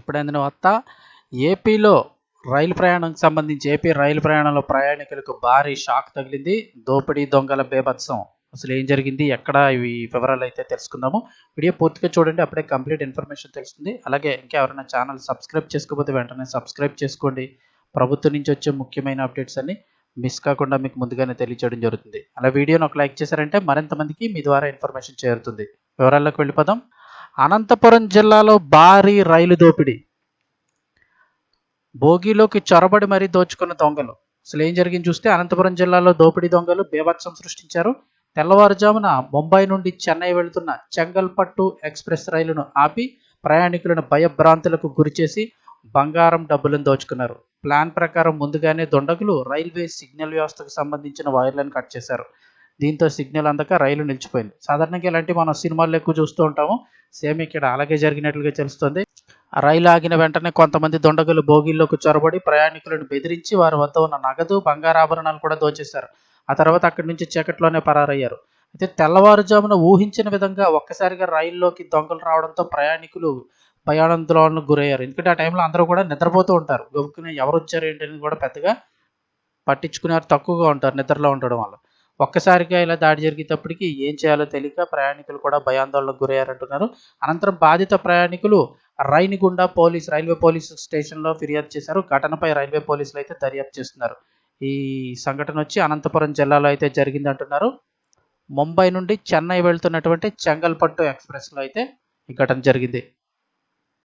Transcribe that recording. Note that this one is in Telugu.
ఇప్పుడు అందిన వార్త ఏపీలో రైలు ప్రయాణంకి సంబంధించి ఏపీ రైలు ప్రయాణంలో ప్రయాణికులకు భారీ షాక్ తగిలింది. దోపిడీ దొంగల బేభత్సం. అసలు ఏం జరిగింది? ఎక్కడ ఇవి వివరాలు అయితే తెలుసుకుందాము. వీడియో పూర్తిగా చూడండి అప్పుడే కంప్లీట్ ఇన్ఫర్మేషన్ తెలుస్తుంది. అలాగే ఇంకా ఎవరైనా ఛానల్ సబ్స్క్రైబ్ చేసుకోకపోతే వెంటనే సబ్స్క్రైబ్ చేసుకోండి. ప్రభుత్వం నుంచి వచ్చే ముఖ్యమైన అప్డేట్స్ అన్ని మిస్ కాకుండా మీకు ముందుగానే తెలియచేయడం జరుగుతుంది. అలా వీడియోని ఒక లైక్ చేశారంటే మరింత మందికి మీ ద్వారా ఇన్ఫర్మేషన్ చేరుతుంది. వివరాల్లోకి వెళ్ళిపోదాం. అనంతపురం జిల్లాలో భారీ రైలు దోపిడీ. భోగిలోకి చొరబడి మరీ దోచుకున్న దొంగలు. అసలు ఏం జరిగింది చూస్తే అనంతపురం జిల్లాలో దోపిడీ దొంగలు బీభత్సం సృష్టించారు. తెల్లవారుజామున ముంబై నుండి చెన్నై వెళుతున్న చెంగల్పట్టు ఎక్స్ప్రెస్ రైలును ఆపి ప్రయాణికులను భయభ్రాంతులకు గురిచేసి బంగారం డబ్బులను దోచుకున్నారు. ప్లాన్ ప్రకారం ముందుగానే దొండగులు రైల్వే సిగ్నల్ వ్యవస్థకు సంబంధించిన వైర్లను కట్ చేశారు. దీంతో సిగ్నల్ అందక రైలు నిలిచిపోయింది. సాధారణంగా ఇలాంటి మనం సినిమాల్లో ఎక్కువ చూస్తూ ఉంటాము. సేమ్ ఇక్కడ అలాగే జరిగినట్లుగా తెలుస్తుంది. ఆ రైలు ఆగిన వెంటనే కొంతమంది దొండగులు బోగీల్లోకి చొరబడి ప్రయాణికులను బెదిరించి వారి వద్ద ఉన్న నగదు బంగారాభరణాలు కూడా దోచేశారు. ఆ తర్వాత అక్కడి నుంచి చీకట్లోనే పరారయ్యారు. అయితే తెల్లవారుజామున ఊహించిన విధంగా ఒక్కసారిగా రైల్లోకి దొంగలు రావడంతో ప్రయాణికులు భయాందోళనకు గురయ్యారు. ఎందుకంటే ఆ టైంలో అందరూ కూడా నిద్రపోతూ ఉంటారు. గబుక్కుని ఎవరు వచ్చారు ఏంటని కూడా పెద్దగా పట్టించుకునేవారు తక్కువగా ఉంటారు నిద్రలో ఉండడం వల్ల. ఒక్కసారిగా ఇలా దాడి జరిగేటప్పటికి ఏం చేయాలో తెలియక ప్రయాణికులు కూడా భయాందోళనకు గురయ్యారంటున్నారు. అనంతరం బాధిత ప్రయాణికులు రైనిగుండ పోలీస్ రైల్వే పోలీస్ స్టేషన్లో ఫిర్యాదు చేశారు. ఘటనపై రైల్వే పోలీసులు అయితే దర్యాప్తు చేస్తున్నారు. ఈ సంఘటన వచ్చి అనంతపురం జిల్లాలో అయితే జరిగింది అంటున్నారు ముంబై నుండి చెన్నై వెళ్తున్నటువంటి చెంగల్పట్టు ఎక్స్ప్రెస్లో అయితే ఈ ఘటన జరిగింది.